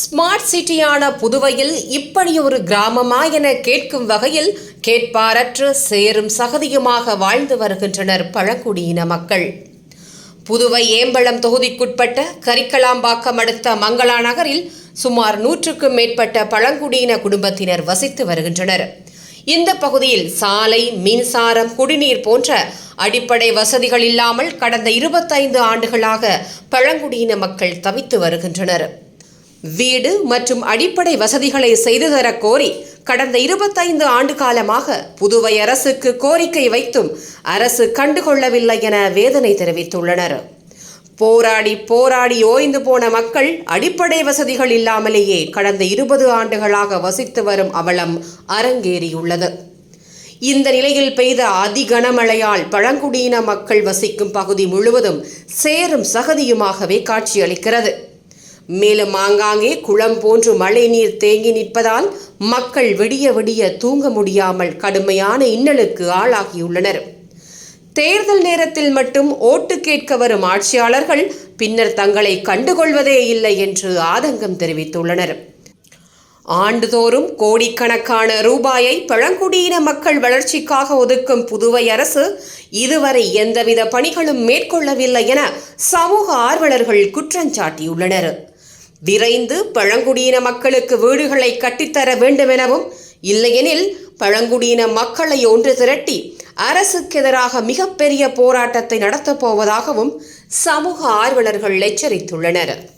Smart சிட்டியான புதுவையில் இப்படி ஒரு கிராமமா என கேட்கும் வகையில் கேட்பாரற்று சேரும் சகதியுமாக வாழ்ந்து வருகின்றனர் பழங்குடியின மக்கள். புதுவை ஏம்பலம் தொகுதிக்குட்பட்ட கரிக்கலாம்பாக்கம் அடுத்த மங்களா நகரில் சுமார் நூற்றுக்கும் மேற்பட்ட பழங்குடியின குடும்பத்தினர் வசித்து வருகின்றனர். இந்த பகுதியில் சாலை மின்சாரம் குடிநீர் போன்ற அடிப்படை வசதிகள் இல்லாமல் கடந்த இருபத்தைந்து ஆண்டுகளாக பழங்குடியின மக்கள் தவித்து வருகின்றனர். வீடு மற்றும் அடிப்படை வசதிகளை செய்து தர கோரி கடந்த இருபத்தைந்து ஆண்டு காலமாக புதுவை அரசுக்கு கோரிக்கை வைத்தும் அரசு கண்டுகொள்ளவில்லை என வேதனை தெரிவித்துள்ளனர். போராடி போராடி ஓய்ந்து போன மக்கள் அடிப்படை வசதிகள் இல்லாமலேயே கடந்த இருபது ஆண்டுகளாக வசித்து வரும் அவலம் அரங்கேறியுள்ளது. இந்த நிலையில் பெய்த அதி கனமழையால் பழங்குடியின மக்கள் வசிக்கும் பகுதி முழுவதும் சேரும் சகதியுமாகவே காட்சியளிக்கிறது. மேலும் ஆங்காங்கே குளம் போன்று மழை நீர் தேங்கி நிற்பதால் மக்கள் விடிய விடிய தூங்க முடியாமல் கடுமையான இன்னலுக்கு ஆளாகியுள்ளனர். தேர்தல் நேரத்தில் மட்டும் ஓட்டு கேட்க வரும் ஆட்சியாளர்கள் பின்னர் தங்களை கண்டுகொள்வதே இல்லை என்று ஆதங்கம் தெரிவித்துள்ளனர். ஆண்டுதோறும் கோடிக்கணக்கான ரூபாயை பழங்குடியின மக்கள் வளர்ச்சிக்காக ஒதுக்கும் புதுவை அரசு இதுவரை எந்தவித பணிகளும் மேற்கொள்ளவில்லை என சமூக ஆர்வலர்கள் குற்றஞ்சாட்டியுள்ளனர் விரைந்து பழங்குடியின மக்களுக்கு வீடுகளை கட்டித்தர வேண்டும் எனவும் இல்லையெனில் பழங்குடியின மக்களை ஒன்று திரட்டி அரசுக்கு எதிராக மிகப்பெரிய போராட்டத்தை நடத்தப் போவதாகவும் சமூக ஆர்வலர்கள் எச்சரித்துள்ளனர்.